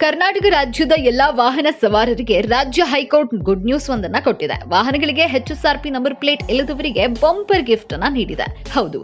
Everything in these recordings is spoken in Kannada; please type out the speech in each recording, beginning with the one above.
ಕರ್ನಾಟಕ ರಾಜ್ಯದ ಎಲ್ಲಾ ವಾಹನ ಸವಾರರಿಗೆ ರಾಜ್ಯ ಹೈಕೋರ್ಟ್ ಗುಡ್ ನ್ಯೂಸ್ ಒಂದನ್ನ ಕೊಟ್ಟಿದೆ. ವಾಹನಗಳಿಗೆ ಪಿ ನಂಬರ್ ಪ್ಲೇಟ್ ಇಲ್ಲದವರಿಗೆ ಬಂಪರ್ ಗಿಫ್ಟ್ ಅನ್ನ ನೀಡಿದೆ. ಹೌದು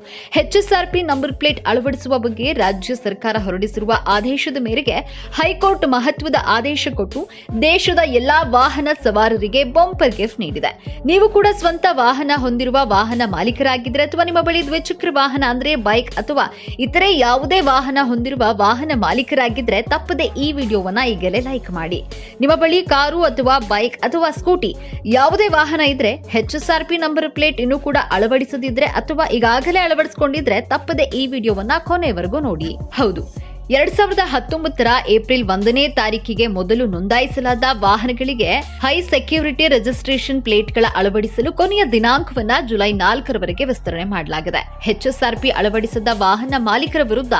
ಪಿ ನಂಬರ್ ಪ್ಲೇಟ್ ಅಳವಡಿಸುವ ಬಗ್ಗೆ ರಾಜ್ಯ ಸರ್ಕಾರ ಹೊರಡಿಸಿರುವ ಆದೇಶದ ಮೇರೆಗೆ ಹೈಕೋರ್ಟ್ ಮಹತ್ವದ ಆದೇಶ ಕೊಟ್ಟು ದೇಶದ ಎಲ್ಲಾ ವಾಹನ ಸವಾರರಿಗೆ ಬಂಪರ್ ಗಿಫ್ಟ್ ನೀಡಿದೆ. ನೀವು ಕೂಡ ಸ್ವಂತ ವಾಹನ ಹೊಂದಿರುವ ವಾಹನ ಮಾಲೀಕರಾಗಿದ್ದರೆ ಅಥವಾ ನಿಮ್ಮ ಬಳಿ ದ್ವಿಚಕ್ರ ವಾಹನ ಅಂದ್ರೆ ಬೈಕ್ ಅಥವಾ ಇತರೆ ಯಾವುದೇ ವಾಹನ ಹೊಂದಿರುವ ವಾಹನ ಮಾಲೀಕರಾಗಿದ್ರೆ ತಪ್ಪದೆ ಈ ವಿಡಿಯೋವನ್ನ ಈಗಲೇ ಲೈಕ್ ಮಾಡಿ. ನಿಮ್ಮ ಬಳಿ ಕಾರು ಅಥವಾ ಬೈಕ್ ಅಥವಾ ಸ್ಕೂಟಿ ಯಾವುದೇ ವಾಹನ ಇದ್ರೆ H S R P number plate ಇನ್ನೂ ಕೂಡ ಅಳವಡಿಸದಿದ್ರೆ ಅಥವಾ ಈಗಾಗಲೇ ಅಳವಡಿಸಿಕೊಂಡಿದ್ರೆ ತಪ್ಪದೆ ಈ ವಿಡಿಯೋವನ್ನ ಕೊನೆಯವರೆಗೂ ನೋಡಿ. ಹೌದು ಎರಡ್ ಸಾವಿರದ ಹತ್ತೊಂಬತ್ತರ ಏಪ್ರಿಲ್ ಒಂದನೇ ತಾರೀಕಿಗೆ ಮೊದಲು ನೋಂದಾಯಿಸಲಾದ ವಾಹನಗಳಿಗೆ ಹೈ ಸೆಕ್ಯೂರಿಟಿ ರಿಜಿಸ್ಟ್ರೇಷನ್ ಪ್ಲೇಟ್ಗಳ ಅಳವಡಿಸಲು ಕೊನೆಯ ದಿನಾಂಕವನ್ನ ಜುಲೈ ನಾಲ್ಕರವರೆಗೆ ವಿಸ್ತರಣೆ ಮಾಡಲಾಗಿದೆ. ಹೆಚ್ಎಸ್ಆರ್ಪಿ ಅಳವಡಿಸದ ವಾಹನ ಮಾಲೀಕರ ವಿರುದ್ಧ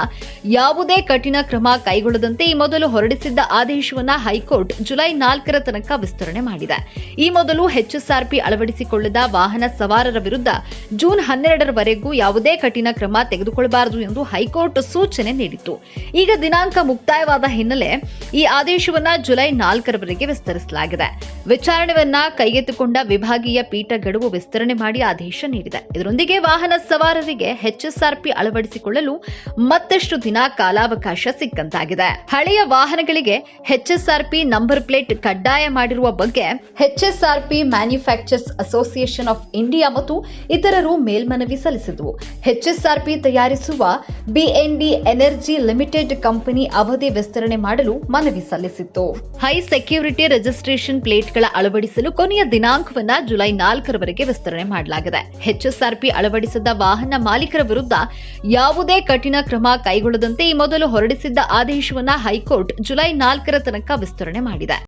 ಯಾವುದೇ ಕಠಿಣ ಕ್ರಮ ಕೈಗೊಳ್ಳದಂತೆ ಈ ಮೊದಲು ಹೊರಡಿಸಿದ್ದ ಆದೇಶವನ್ನ ಹೈಕೋರ್ಟ್ ಜುಲೈ ನಾಲ್ಕರ ತನಕ ವಿಸ್ತರಣೆ ಮಾಡಿದೆ. ಈ ಮೊದಲು ಹೆಚ್ಎಸ್ಆರ್ಪಿ ಅಳವಡಿಸಿಕೊಳ್ಳದ ವಾಹನ ಸವಾರರ ವಿರುದ್ಧ ಜೂನ್ ಹನ್ನೆರಡರವರೆಗೂ ಯಾವುದೇ ಕಠಿಣ ಕ್ರಮ ತೆಗೆದುಕೊಳ್ಳಬಾರದು ಎಂದು ಹೈಕೋರ್ಟ್ ಸೂಚನೆ ನೀಡಿತ್ತು. ಈಗ ದಿನಾಂಕ ಮುಕ್ತಾಯವಾದ ಹಿನ್ನೆಲೆ ಈ ಆದೇಶವನ್ನ ಜುಲೈ ನಾಲ್ಕರವರೆಗೆ ವಿಸ್ತರಿಸಲಾಗಿದೆ. ವಿಚಾರಣೆಯನ್ನ ಕೈಗೆತ್ತಿಕೊಂಡ ವಿಭಾಗೀಯ ಪೀಠ ಗಡುವು ವಿಸ್ತರಣೆ ಮಾಡಿ ಆದೇಶ ನೀಡಿದೆ. ಇದರೊಂದಿಗೆ ವಾಹನ ಸವಾರರಿಗೆ ಎಚ್ಎಸ್ಆರ್ಪಿ ಅಳವಡಿಸಿಕೊಳ್ಳಲು ಮತ್ತಷ್ಟು ದಿನ ಕಾಲಾವಕಾಶ ಸಿಕ್ಕಂತಾಗಿದೆ. ಹಳೆಯ ವಾಹನಗಳಿಗೆ ಎಚ್ಎಸ್ಆರ್ಪಿ ನಂಬರ್ ಪ್ಲೇಟ್ ಕಡ್ಡಾಯ ಮಾಡಿರುವ ಬಗ್ಗೆ HSRP manufacturers association of India ಮತ್ತು ಇತರರು ಮೇಲ್ಮನವಿ ಸಲ್ಲಿಸಿದ್ವು. ಎಚ್ಎಸ್ಆರ್ಪಿ ತಯಾರಿಸುವ ಬಿಎನ್ಡಿ ಎನರ್ಜಿ ಲಿಮಿಟೆಡ್ ಕಂಪನಿ ಅವಧಿ ವಿಸ್ತರಣೆ ಮಾಡಲು ಮನವಿ ಸಲ್ಲಿಸಿತ್ತು. ಹೈ ಸೆಕ್ಯೂರಿಟಿ ರಿಜಿಸ್ಟ್ರೇಷನ್ ಪ್ಲೇಟ್ಗಳ ಅಳವಡಿಸಲು ಕೊನೆಯ ದಿನಾಂಕವನ್ನ ಜುಲೈ ನಾಲ್ಕರವರೆಗೆ ವಿಸ್ತರಣೆ ಮಾಡಲಾಗಿದೆ. ಎಚ್ಎಸ್ಆರ್ಪಿ ಅಳವಡಿಸಿದ ವಾಹನ ಮಾಲೀಕರ ವಿರುದ್ಧ ಯಾವುದೇ ಕಠಿಣ ಕ್ರಮ ಕೈಗೊಳ್ಳದಂತೆ ಈ ಮೊದಲು ಹೊರಡಿಸಿದ್ದ ಆದೇಶವನ್ನ ಹೈಕೋರ್ಟ್ ಜುಲೈ ನಾಲ್ಕರ ತನಕ ವಿಸ್ತರಣೆ ಮಾಡಿದೆ.